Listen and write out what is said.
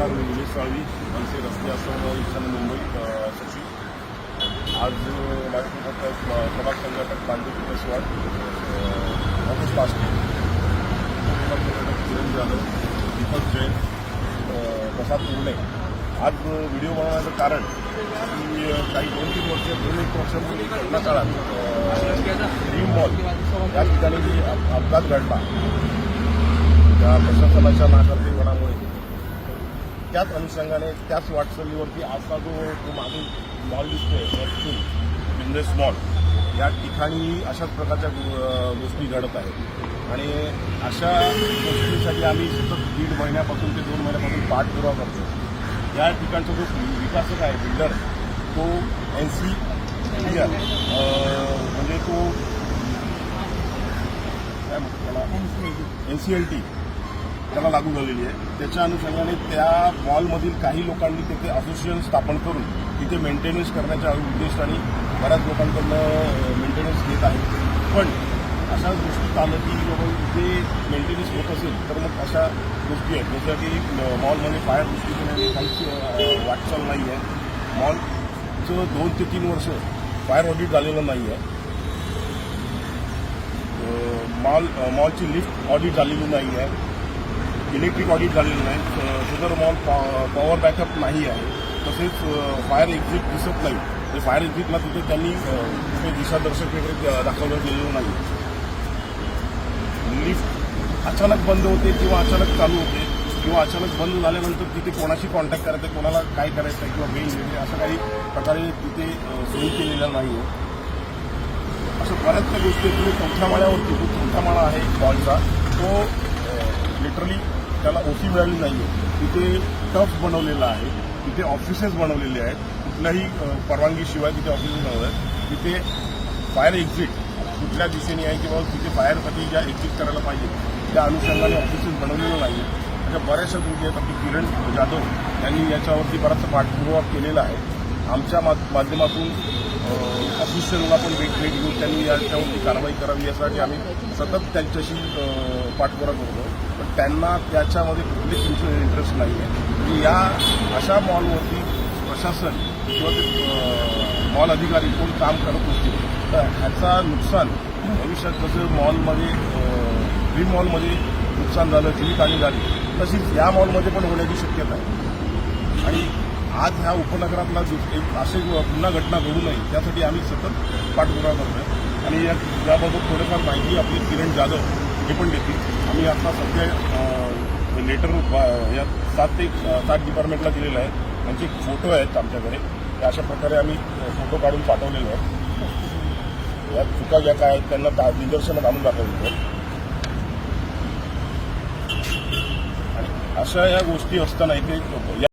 नमस्कार मी निलेश साळवी मनसे रस्ते असं ईशान्य मुंबई सचिव आज माझ्यासोबत प्रभाग संघटक पांडुपी कसवाड ऑफिस पास्ट किरण जाधव दीपक जैन प्रसाद उर्णे आज व्हिडिओ बनवण्याचं कारण की काही दोन तीन वर्ष दोन एक वर्षापूर्वी घटना काळात ड्रीम मॉल या ठिकाणी अपघात घडला त्या प्रशासनाच्या नाकर्तेपणामुळे त्याच अनुषंगाने त्याच वाटचालीवरती आजचा जो तो मागे मॉल दिसतोय वरतून बिझनेस मॉल या ठिकाणी अशाच प्रकारच्या गोष्टी घडत आहेत. आणि अशा गोष्टींसाठी आम्ही सतत दीड महिन्यापासून ते दोन महिन्यापासून पाठपुरावा करतो या ठिकाणचा जो विकासक आहे बिल्डर तो एन सी म्हणजे तो काय म्हणतो त्याला? एन सी एल टी त्याला लागू झालेली आहे. त्याच्या अनुषंगाने त्या मॉलमधील काही लोकांनी तिथे असोसिएशन स्थापन करून तिथे मेंटेनन्स करण्याच्या उद्देशाने बऱ्याच लोकांकडनं मेंटेनन्स घेत आहेत. पण अशा गोष्टी आलं की बाबा इथे मेंटेनन्स होत असेल तर मग अशा गोष्टी आहेत. जसं की मॉलमध्ये फायर दृष्टीकोनाने काहीच वाटचाल नाही आहे. मॉलचं दोन ते तीन वर्ष फायर ऑडिट झालेलं नाही आहे. मॉल मॉलची लिफ्ट ऑडिट झालेली नाही आहे. इलेक्ट्रिक ऑडिट झालेलं नाही. अ, सदर मॉल पॉवर बॅकअप नाही आहे. तसेच फायर एक्झिट दिसत नाही. ते फायर एक्झिटला तिथे त्यांनी दिशादर्शक वगैरे दाखवलं गेलेलं नाही. लिफ्ट अचानक बंद होते किंवा अचानक चालू होते किंवा अचानक बंद झाल्यानंतर तिथे कोणाशी कॉन्टॅक्ट करायचं कोणाला काय करायचं आहे किंवा बेल वगैरे असं काही प्रकारे तिथे सोयी केलेल्या नाही आहे अशा बऱ्याचशा गोष्टी आहेत. तुम्ही चौथ्या माळ्यावरती जो चौथा माळा आहे हॉलचा तो लिटरली त्याला ओसी मिळाली नाही आहे तिथे टफ बनवलेला आहे तिथे ऑफिसेस बनवलेले आहेत. कुठल्याही परवानगीशिवाय तिथे ऑफिसेस बनवले आहेत. तिथे फायर एक्झिट कुठल्या दिशेने आहे किंवा तिथे फायरसाठी ज्या एक्झिट करायला पाहिजे त्या अनुषंगाने ऑफिसेस बनवलेलं नाही आहे अशा बऱ्याचशा गोष्टी आहेत. आपली किरण जाधव यांनी याच्यावरती बराचसा पाठपुरावा केलेला आहे. आमच्या मा- माध्यमातून ऑफिसरला पण भेट भेट घेऊन त्यांनी याच्यावरती कारवाई करावी यासाठी आम्ही सतत त्यांच्याशी पाठपुरा करतो. पण त्यांना त्याच्यामध्ये कुठलीच इंटरेस्ट नाही आहे की या अशा मॉलवरती प्रशासन किंवा ते मॉल अधिकारी कोण काम करत असतील तर ह्याचा नुकसान भविष्यात जसं मॉलमध्ये ड्रीम मॉलमध्ये नुकसान झालं जीवितहानी झाली तशीच या मॉलमध्ये पण होण्याची शक्यता आहे. आणि आज ह्या उपनगरातला जो एक असे पुन्हा घटना घडू नये त्यासाठी आम्ही सतत पाठपुरावा आहे आणि या याबाबत थोडंफार माहिती आपली किरण जाधव हे पण देतील आम्ही आता सध्या लेटर या सात ते सात डिपार्टमेंटला दिलेलं आहे. त्यांचे फोटो आहेत आमच्याकडे. ते अशा प्रकारे आम्ही फोटो काढून पाठवलेले आहेत. या चुका ज्या काय आहेत त्यांना दा- निदर्शनं घालून दाखवलेली आहेत. अशा या गोष्टी असताना इथे